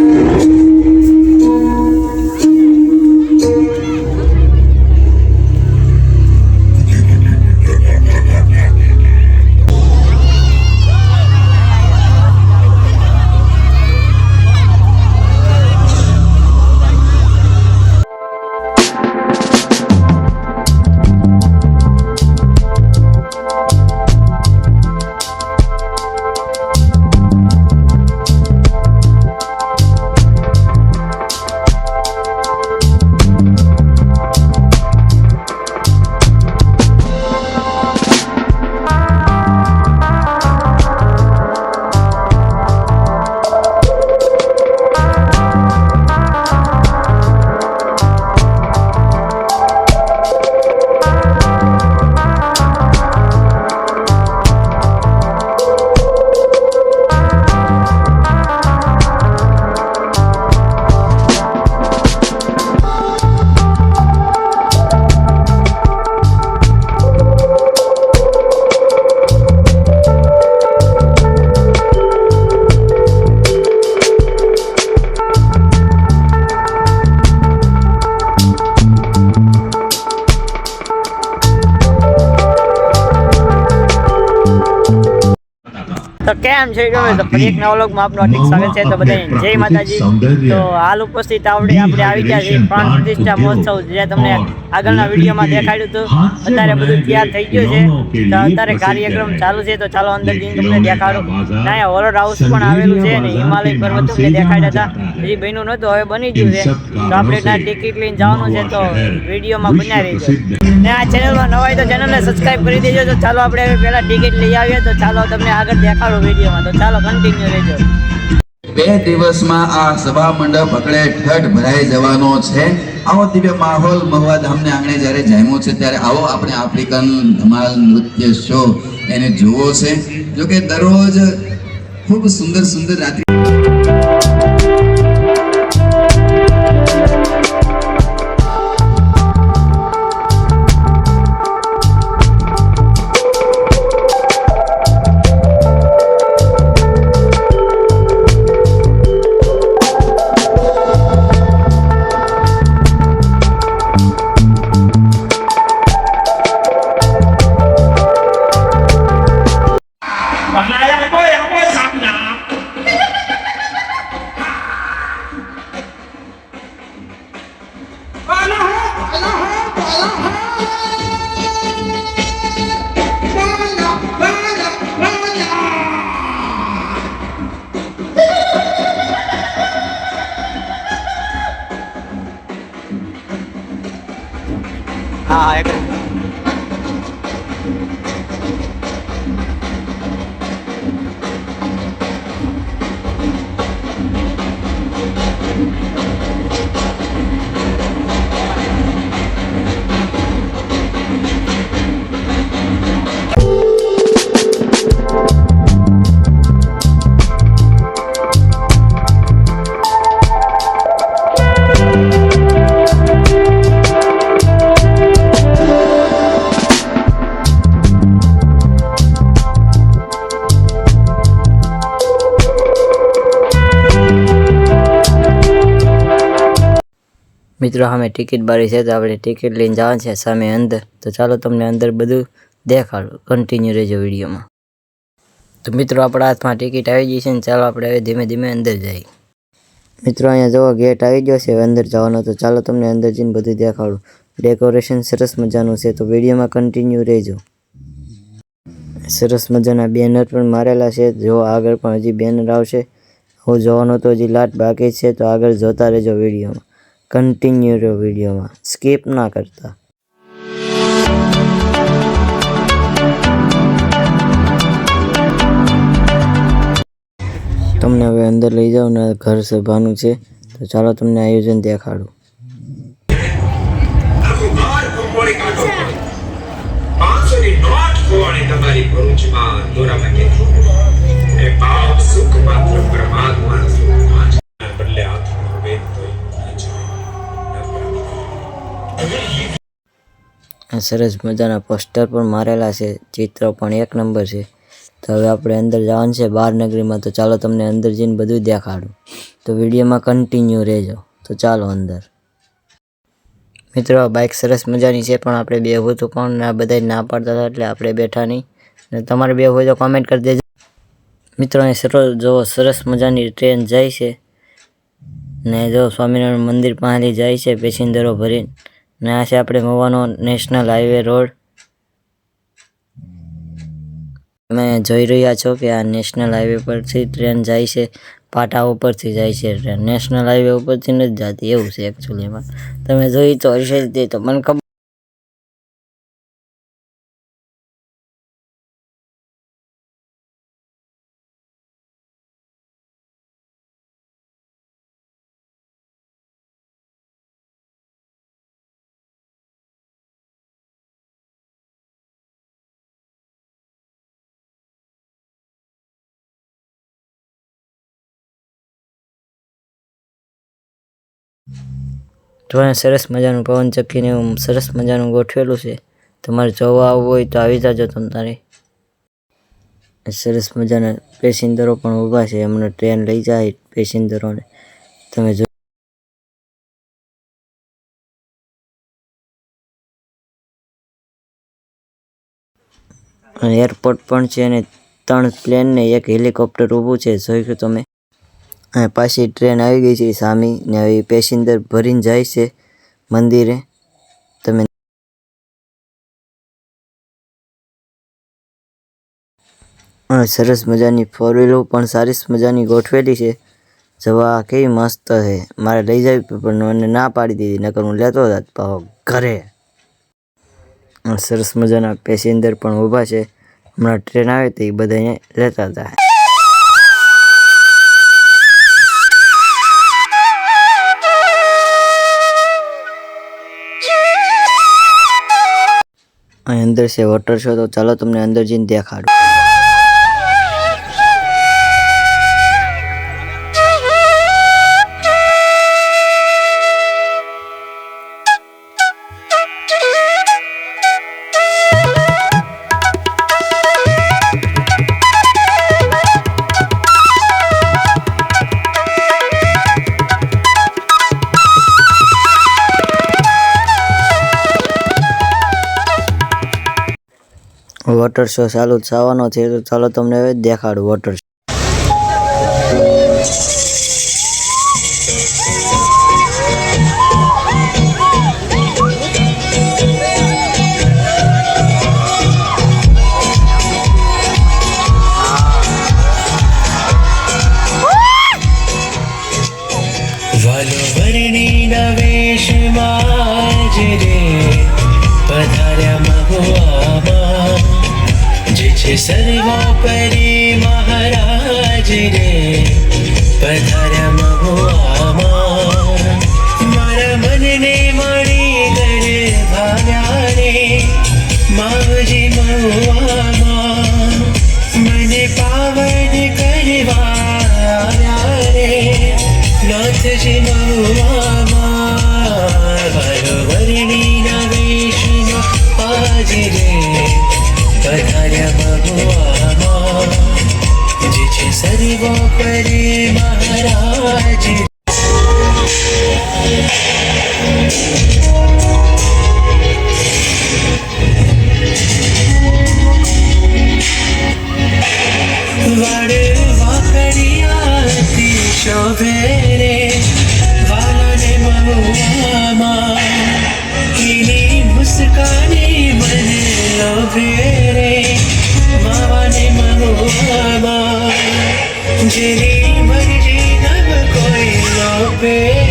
Música તો કેમ છે ગમે તો ફરી એક નવા વ્લોગમાં આપનું હાર્દિક સ્વાગત છે. તો બધાને જય માતાજી. તો હાલ ઉપસ્થિત આવડે આપણે આવી ગયા છીએ પ્રાણ પ્રતિષ્ઠા મહોત્સવ જે તમને આગળના વિડીયોમાં દેખાડ્યું હતું. અત્યારે બધું તૈયાર થઈ ગયું છે. તો અત્યારે કાર્યક્રમ ચાલુ છે તો ચાલો અંદર જઈને તમને દેખાડું. ના હોરર હાઉસ પણ આવેલું છે ને હિમાલય પર્વત તમને દેખાડ્યા હતા. હજી બન્યું નહોતું હવે બની ગયું છે તો આપણે ત્યાં ટિકિટ લઈને જવાનું છે તો વિડીયોમાં બન્યા છે ને આ ચેનલમાં નવા હોય તો ચેનલને સબસ્ક્રાઈબ કરી દેજો. તો ચાલો આપણે પહેલા ટિકિટ લઈ આવીએ. તો ચાલો તમને આગળ દેખાડો વિડીયોમાં. તો ચાલો કન્ટિન્યુ રહેજો. બે દિવસમાં આ સભા મંડપ અકડે ઠઠ ભરાઈ જવાનો છે. આવો દિવ્ય માહોલ મહુવા ધામને આંગણે જ્યારે જામ્યો છે, ત્યારે આવો આપણે આફ્રિકન ધમાલ નૃત્ય શો એને જોવો છે. જોકે દરરોજ ખૂબ સુંદર સુંદર રાત્રિ મિત્રો સામે ટિકિટ બારી છે તો આપણે ટિકિટ લઈને જવાનું છે સામે અંદર. તો ચાલો તમને અંદર બધું દેખાડું. કન્ટિન્યુ રહેજો વિડીયોમાં. તો મિત્રો, આપણા હાથમાં ટિકિટ આવી ગઈ છે ને ચાલો આપણે હવે ધીમે ધીમે અંદર જઈએ. મિત્રો, અહીંયા જોવો, ગેટ આવી ગયો છે. હવે અંદર જવાનો તો ચાલો તમને અંદર જઈને બધું દેખાડું. ડેકોરેશન સરસ મજાનું છે. તો વિડીયોમાં કન્ટિન્યુ રહેજો. સરસ મજાના બેનર પણ મારેલા છે. જો આગળ પણ હજી બેનર આવશે. હું જોવાનો તો હજી લાટ બાકી છે. તો આગળ જોતા રહેજો વિડીયોમાં. કન્ટિન્યુ રહ્યો વિડીયોમાં સ્કીપ ના કરતા. તમને હવે અંદર લઈ જાઓ ને ઘર સભાનું છે. તો ચાલો તમને આયોજન દેખાડું. કાઢો સરસ મજાના પોસ્ટર પણ મારેલા છે. ચિત્ર પણ એક નંબર છે. તો હવે આપણે અંદર જવાનું છે બાર નગરીમાં. તો ચાલો તમને અંદર જઈને બધું દેખાડું. તો વિડીયોમાં કન્ટિન્યુ રહેજો. તો ચાલો અંદર. મિત્રો, આ બાઇક સરસ મજાની છે, પણ આપણે બેહવું તો કોણ આ બધા ના પાડતા હતા એટલે આપણે બેઠા નહીં. ને તમારે બે હોય તો કોમેન્ટ કરી દેજો. મિત્રો, અહીં સરસ જો સરસ મજાની ટ્રેન જાય છે. ને જો સ્વામિનારાયણ મંદિર પાસે જાય છે પેસેન્જરો ભરીને. ને આ છે આપણે મવાનો નેશનલ હાઈવે રોડ. તમે જોઈ રહ્યા છો કે આ નેશનલ હાઈવે પરથી ટ્રેન જાય છે પાટા ઉપરથી જાય છે ટ્રેન. નેશનલ હાઈવે ઉપરથી નથી જતી એવું છે એકચ્યુઅલીમાં તમે જોઈ તો હશે તે તો મને ખબર જોડે સરસ મજાનું પવન ચક્કીને એવું સરસ મજાનું ગોઠવેલું છે, તમારે જોવા આવવું હોય તો આવી જાજો તમે તારે. સરસ મજાના પેસેન્જરો પણ ઊભા છે એમને ટ્રેન લઈ જાય પેસેન્જરોને. તમે જો એરપોર્ટ પણ છે અને ત્રણ પ્લેન ને એક હેલિકોપ્ટર ઊભું છે જોયું તમે. પાછી ટ્રેન આવી ગઈ છે સામી ને હવે પેસેન્જર ભરીને જાય છે મંદિરે. તમે સરસ મજાની ફોર વ્હીલો પણ સારી મજાની ગોઠવેલી છે. જવા કેવી મસ્ત છે. મારે લઈ જવી પણ મને ના પાડી દીધી, નકર હું લેતો હતા પાછો ઘરે. સરસ મજાના પેસેન્જર પણ ઊભા છે. હમણાં ટ્રેન આવે તો એ બધા લેતા હતા અહીં અંદર છે વોટર શો તો ચાલો તમને અંદર જઈને દેખાડું. વોટર શો ચાલુ થવાનો છે તો ચાલો તમને હવે દેખાડું વોટર છે સર્વોપરી મહારાજ રે પધાર્યા મહુઆમાં મારા મનને મણી કરે ભાવ્યા રે માવજી મહુઆમાં મને પાવન કરવા રે નાથજી મહુઆમાં મારો વર્ણિના વેશમાં આજ રે પધાર્યા સર્વોપરી મહારાજ વાડ વાકડિયાથી શોભે રે વાલાને મહુઆમાં એની મુસ્કાની મને લોભે રે માવાને મહુઆમાં જેની મરજી નવ કોઈ લોભે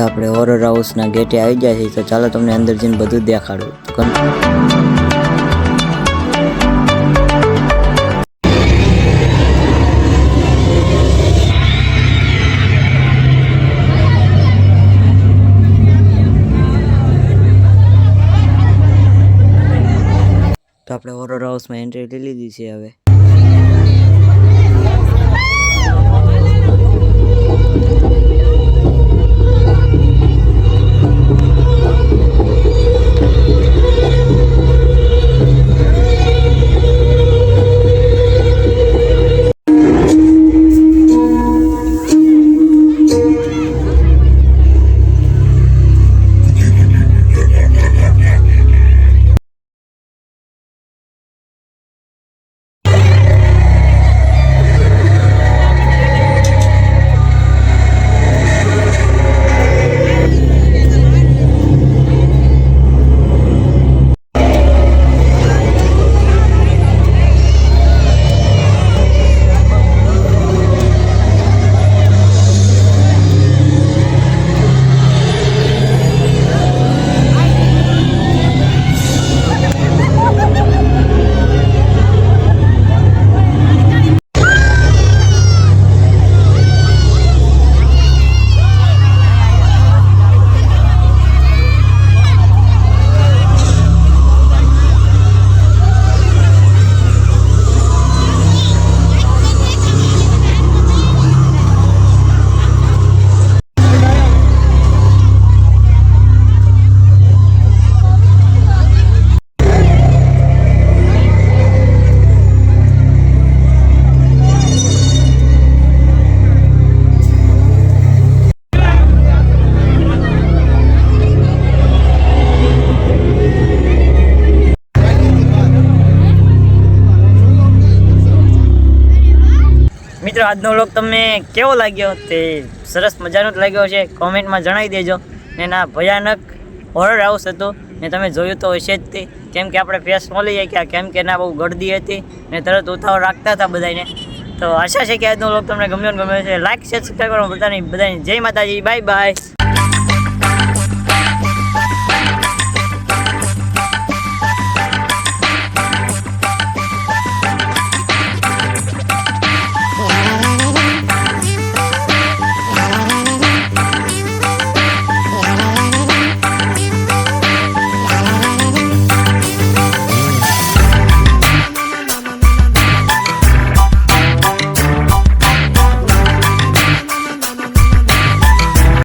તો આપણે હોરર હાઉસના ગેટે આવી ગયા છીએ. તો ચાલો તમને અંદર જઈને બધું જ દેખાડું. તો કન- તો આપણે હોરર હાઉસમાં એન્ટ્રી લઈ લીધી છે હવે. મિત્રો, આજનો વ્લોગ તમને કેવો લાગ્યો તે સરસ મજાનો જ લાગ્યો છે કોમેન્ટમાં જણાવી દેજો. ને ના, ભયાનક હોરર હાઉસ હતું. ને તમે જોયું તો હશે જ તે. કેમ કે આપણે ફેસ મળી ગયા કેમ કે ના, બહુ ગળદી હતી. ને તરત ઉતાવળ રાખતા હતા બધાને તો આશા છે કે આજનો વ્લોગ તમને ગમ્યો ગમ્યો છે લાઈક શેર સબસ્ક્રાઈબ કરવાનું નહીં. બધાને જય માતાજી. Bye bye